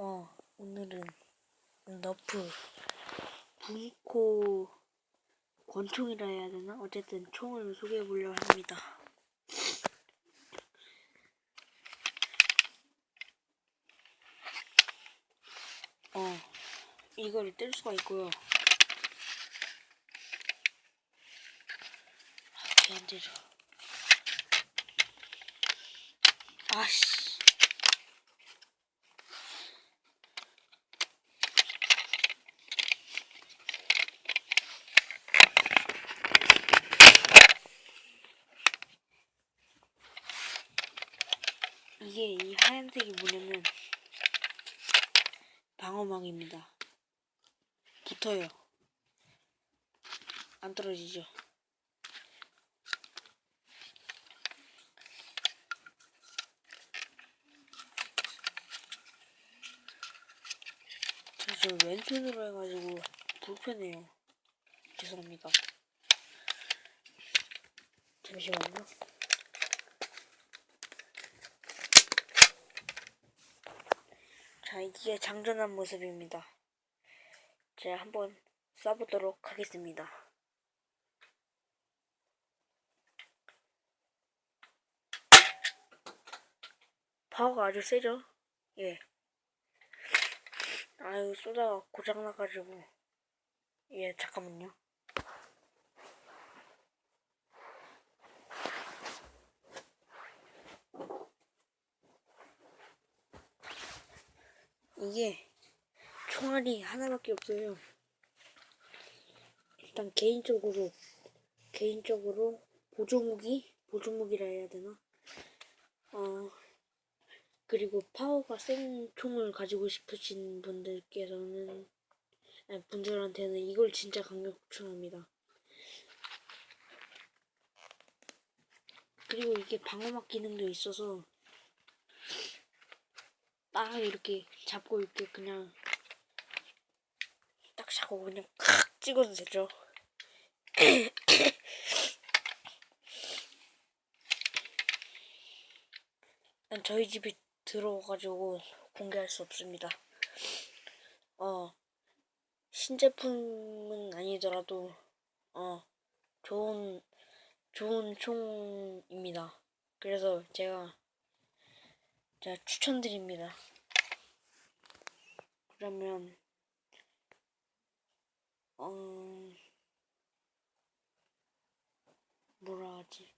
어, 오늘은 너프 분코 권총이라 해야 되나? 어쨌든 총을 소개해 보려고 합니다. 어, 이거를 뗄 수가 있고요. 아, 걔안 되죠. 아씨. 이게 이 하얀색이 뭐냐면 방어막입니다. 붙어요. 안 떨어지죠. 저, 저 왼손으로 해가지고 불편해요. 죄송합니다. 잠시만요. 자, 이게 장전한 모습입니다. 제가 한번 쏴보도록 하겠습니다. 파워가 아주 세죠? 예. 아유, 쏘다가 고장나가지고. 예, 잠깐만요. 이게 총알이 하나밖에 없어요. 일단 개인적으로 개인적으로 보조무기 보조무기라 해야 되나? 어 그리고 파워가 센 총을 가지고 싶으신 분들께서는 아니, 분들한테는 이걸 진짜 강력 추천합니다. 그리고 이게 방어막 기능도 있어서 딱 이렇게 잡고 이렇게 그냥 딱 잡고 그냥 칵 찍어도 되죠. 난 저희 집이 들어가지고 공개할 수 없습니다. 어 신제품은 아니더라도 어 좋은 좋은 총입니다. 그래서 제가 제가 추천드립니다. 그러면 어 뭐라 하지?